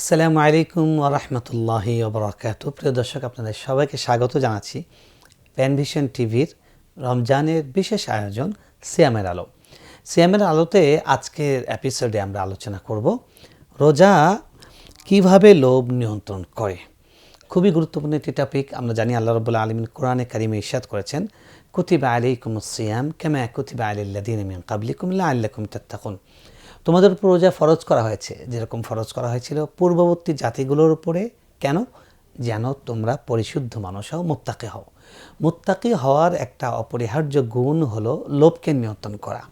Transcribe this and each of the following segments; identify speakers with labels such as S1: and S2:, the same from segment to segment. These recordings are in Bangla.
S1: আসসালামু আলাইকুম ওরহমতুল্লাহি ওবরাকাত প্রিয় দর্শক, আপনাদের সবাইকে স্বাগত জানাচ্ছি প্যানভিশন টিভির রমজানের বিশেষ আয়োজন সিয়ামের আলো। সিয়ামের আলোতে আজকের এপিসোডে আমরা আলোচনা করব রোজা কীভাবে লোভ নিয়ন্ত্রণ করে? খুবই গুরুত্বপূর্ণ একটি টপিক আমরা জানি আল্লাহ রবুল্লা আলমিন কোরআনে কারিমে ইরশাদ করেছেন, কুতিবা আলাইকুম সিয়াম কেমা কুতিবা আলিল্লাদিন মিন কাবলিকুম লা আল্লাকুম তাত্তাকুন। তোমাদের উপর রোজা ফরজ করা হয়েছে। যেরকম ফরজ করা হয়েছিল পূর্ববর্তী জাতিগুলোর উপরে। কেন? যেন তোমরা পরিশুদ্ধ মানুষ হও, মোত্তাকি হও। মোত্তাকি হওয়ার একটা অপরিহার্য গুণ হলো লোভকে নিয়ন্ত্রণ করা।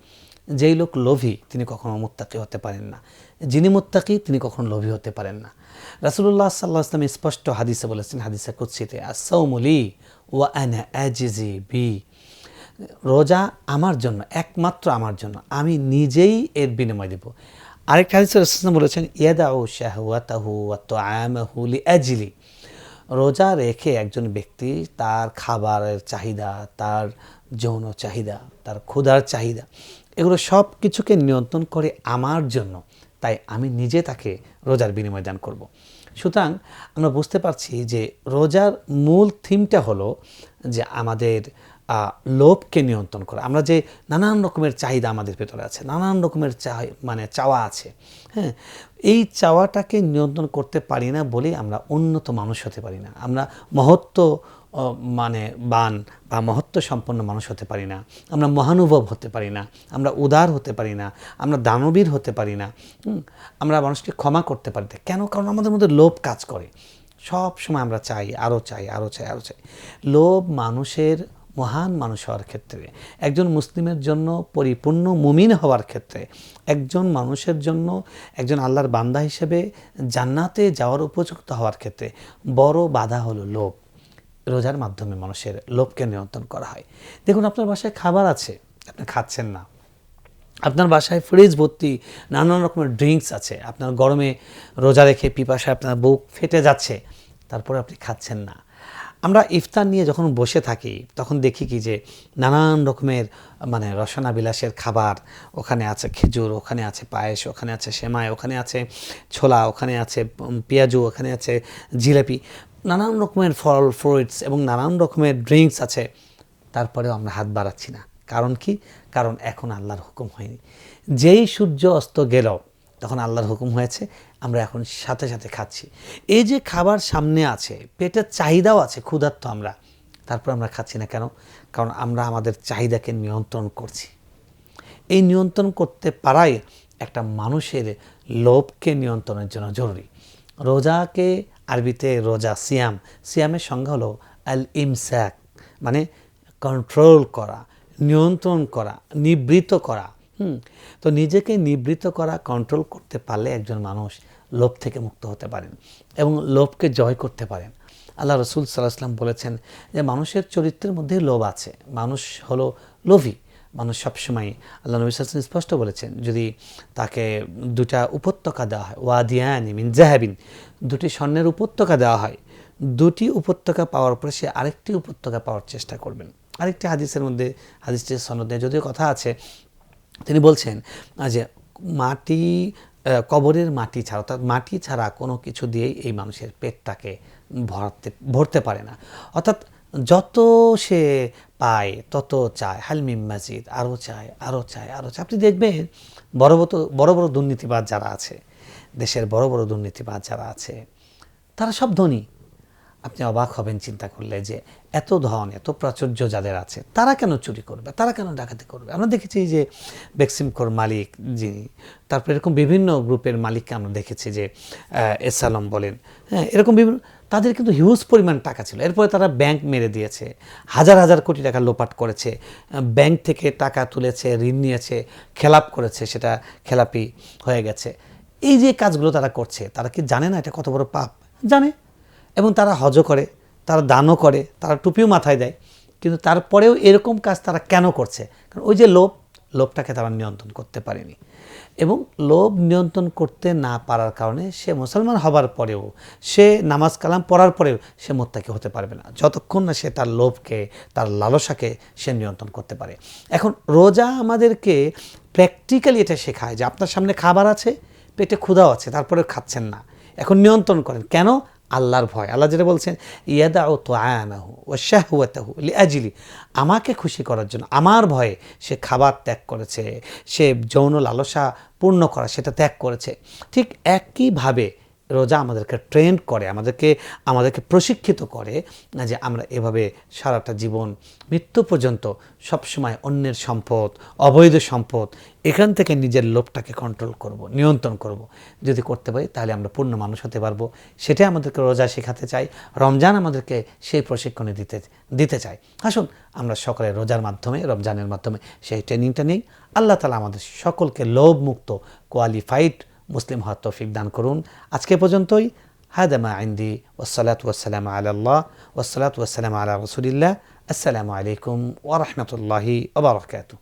S1: যেই লোক লোভী, তিনি কখনো মোত্তাকি হতে পারেন না। যিনি মোত্তাকি, তিনি কখনো লোভী হতে পারেন না। রাসুল্লাহ সাল্লাহ আসলাম স্পষ্ট হাদিসে বলেছেন, হাদিসে কুৎসিতে আসৌমলি ওয়া আনা আজিজি বি রোজা আমার জন্য, একমাত্র আমার জন্য। আমি নিজেই এর বিনিময় দেব। আরেকটা হাদিস রসুলাম বলেছেন ইয়াদা ও শাহওয়াতাহু আমাহু লি আজলি রোজা রেখে একজন ব্যক্তি তার খাবারের চাহিদা, তার যৌন চাহিদা, তার ক্ষুধার চাহিদা, এগুলো সব কিছুকে নিয়ন্ত্রণ করে আমার জন্য, তাই আমি নিজে তাকে রোজার বিনিময় দান করব। সুতরাং আমরা বুঝতে পারছি যে রোজার মূল থিমটা হলো যে আমাদের লোভকে নিয়ন্ত্রণ করা। আমরা যে নানান রকমের চাহিদা আমাদের ভেতরে আছে, নানান রকমের চাই মানে চাওয়া আছে হ্যাঁ? এই চাওয়াটাকে নিয়ন্ত্রণ করতে পারি না বলেই আমরা উন্নত মানুষ হতে পারি না। আমরা মহত্ব মানে বান বা মহত্ব সম্পন্ন মানুষ হতে পারি না। আমরা মহানুভব হতে পারি না। আমরা উদার হতে পারি না। আমরা দানবীর হতে পারি না আমরা মানুষকে ক্ষমা করতে পারি না। কেন? কারণ আমাদের মধ্যে লোভ কাজ করে। সব সময় আমরা চাই, আরও চাই আরও চাই আরও চাই। লোভ মানুষের মহান মানুষ হওয়ার ক্ষেত্রে, একজন মুসলিমের জন্য পরিপূর্ণ মুমিন হওয়ার ক্ষেত্রে, একজন মানুষের জন্য একজন আল্লাহর বান্দা হিসেবে জান্নাতে যাওয়ার উপযুক্ত হওয়ার ক্ষেত্রে বড় বাধা হলো লোভ। রোজার মাধ্যমে মানুষের লোভকে নিয়ন্ত্রণ করা হয়। দেখুন, আপনার বাসায় খাবার আছে, আপনি খাচ্ছেন না। আপনার বাসায় ফ্রিজ ভর্তি নানান রকমের ড্রিঙ্কস আছে, আপনার গরমে রোজা রেখে পিপাসায় আপনার বুক ফেটে যাচ্ছে, তারপরে আপনি খাচ্ছেন না। আমরা ইফতার নিয়ে যখন বসে থাকি, তখন দেখি কি যে নানান রকমের মানে রসনা বিলাসের খাবার, ওখানে আছে খেজুর, ওখানে আছে পায়েস, ওখানে আছে সেমাই, ওখানে আছে ছোলা, ওখানে আছে পেঁয়াজু, ওখানে আছে জিলাপি, নানান রকমের ফল ফ্রুইটস এবং নানান রকমের ড্রিঙ্কস আছে। তারপরেও আমরা হাত বাড়াচ্ছি না। কারণ কি? কারণ এখন আল্লাহর হুকুম হয়নি। যেই সূর্য অস্ত গেল তখন আল্লাহর হুকুম হয়েছে, আমরা এখন সাথে সাথে খাচ্ছি। এই যে খাবার সামনে আছে, পেটের চাহিদাও আছে, ক্ষুধার্ত আমরা, তারপর আমরা খাচ্ছি না কেন? কারণ আমরা আমাদের চাহিদাকে নিয়ন্ত্রণ করছি। এই নিয়ন্ত্রণ করতে পারাই একটা মানুষের লোভকে নিয়ন্ত্রণের জন্য জরুরি। রোজাকে আরবিতে রোজা, সিয়াম। সিয়ামের সংজ্ঞা হলো আল ইমস্যাক মানে কন্ট্রোল করা, নিয়ন্ত্রণ করা, নিবৃত করা। হুম। তো নিজেকে নিবৃত করা কন্ট্রোল করতে পারলে একজন মানুষ লোভ থেকে মুক্ত হতে পারেন এবং লোভকে জয় করতে পারেন। আল্লাহ রসুল সাল্লাহ সাল্লাম বলেছেন যে, মানুষের চরিত্রের মধ্যে লোভ আছে। মানুষ হলো লোভী। মানুষ সবসময় আল্লাহ নবী সাল্লাম স্পষ্ট বলেছেন, যদি তাকে দুটা উপত্যকা দেওয়া হয়, ওয়াদিয়ান মিন জাহাবিন, দুটি স্বর্ণের উপত্যকা দেওয়া হয়, দুটি উপত্যকা পাওয়ার পরে সে আরেকটি উপত্যকা পাওয়ার চেষ্টা করবেন। আরেকটি হাদিসের মধ্যে, হাদিসটির সনদে যদিও কথা আছে তিনি বলছেন যে মাটি কবরের মাটি ছাড়া, অর্থাৎ মাটি ছাড়া কোনো কিছু দিয়েই এই মানুষের পেটটাকে ভরতে ভরতে পারে না। অর্থাৎ যত সে পায়, তত চায় হালমিম মাজিদ আরও চায় আরও চায় আরও চায়। আপনি দেখবেন বড় বড় বড় দুর্নীতিবাদ যারা আছে, দেশের বড় বড় দুর্নীতিবাদ যারা আছে, তারা সব ধনী। আপনি অবাক হবেন, চিন্তা করলে যে এত ধন, এত প্রাচুর্য যাদের আছে, তারা কেন চুরি করবে? তারা কেন ডাকাতি করবে? আমরা দেখেছি যে বেক্সিমকোর মালিক যিনি, তারপর এরকম বিভিন্ন গ্রুপের মালিককে আমরা দেখেছি যে এস আলম বলেন হ্যাঁ এরকম বিভিন্ন, তাদের কিন্তু হিউজ পরিমাণ টাকা ছিল। এরপরে তারা ব্যাংক মেরে দিয়েছে, হাজার হাজার কোটি টাকা লোপাট করেছে ব্যাংক থেকে টাকা তুলেছে, ঋণ নিয়েছে, খেলাপ করেছে, সেটা খেলাপি হয়ে গেছে। এই যে কাজগুলো তারা করছে, তারা কি জানে না এটা কত বড় পাপ? জানে। এবং তারা হজ করে, তারা দানও করে, তারা টুপিও মাথায় দেয়। কিন্তু তারপরেও এরকম কাজ তারা কেন করছে? কারণ ওই যে লোভ, লোভটাকে তারা নিয়ন্ত্রণ করতে পারেনি। এবং লোভ নিয়ন্ত্রণ করতে না পারার কারণে সে মুসলমান হবার পরেও, সে নামাজ কালাম পড়ার পরেও সে মোত্তাকি হতে পারবে না। যতক্ষণ না সে তার লোভকে, তার লালসাকে সে নিয়ন্ত্রণ করতে পারে। এখন রোজা আমাদেরকে প্র্যাকটিক্যালি এটা শেখায় যে আপনার সামনে খাবার আছে, পেটে ক্ষুধাও আছে তারপরে খাচ্ছেন না। এখন নিয়ন্ত্রণ করেন। কেন? আল্লাহর ভয়। আল্লাহ যেটা বলছেন ইয়াদা ও তো আয়ামাহু ও শাহুয়াতাহু লিয়াজিলি আমাকে খুশি করার জন্য, আমার ভয়ে সে খাবার ত্যাগ করেছে, সে যৌন লালসা পূর্ণ করা, সেটা ত্যাগ করেছে। ঠিক একইভাবে রোজা আমাদেরকে ট্রেন করে, আমাদেরকে আমাদেরকে প্রশিক্ষিত করে যে আমরা এভাবে সারাটা জীবন, মৃত্যু পর্যন্ত সবসময় অন্যের সম্পদ, অবৈধ সম্পদ, এখান থেকে নিজের লোভটাকে কন্ট্রোল করব, নিয়ন্ত্রণ করব। যদি করতে পারি তাহলে আমরা পূর্ণ মানুষ হতে পারব। সেটাই আমাদেরকে রোজা শেখাতে চাই। রমজান আমাদেরকে সেই প্রশিক্ষণে দিতে দিতে চাই। আসুন আমরা সকলে রোজার মাধ্যমে, রমজানের মাধ্যমে সেই ট্রেনিংটা নিই। আল্লাহ তালা আমাদের সকলকে লোভমুক্ত কোয়ালিফাইড মুসলিম হওয়ার তৌফিক দান করুন আজকে পর্যন্তই হাদামা আইন্দি ওসালাত ওয়াসালাম আল্লাহ ওসালাত ওয়াসালাম আলা রসুলিল্লাহ আসসালামু আলাইকুম ওরহমতুল্লাহি ওবরাকাতু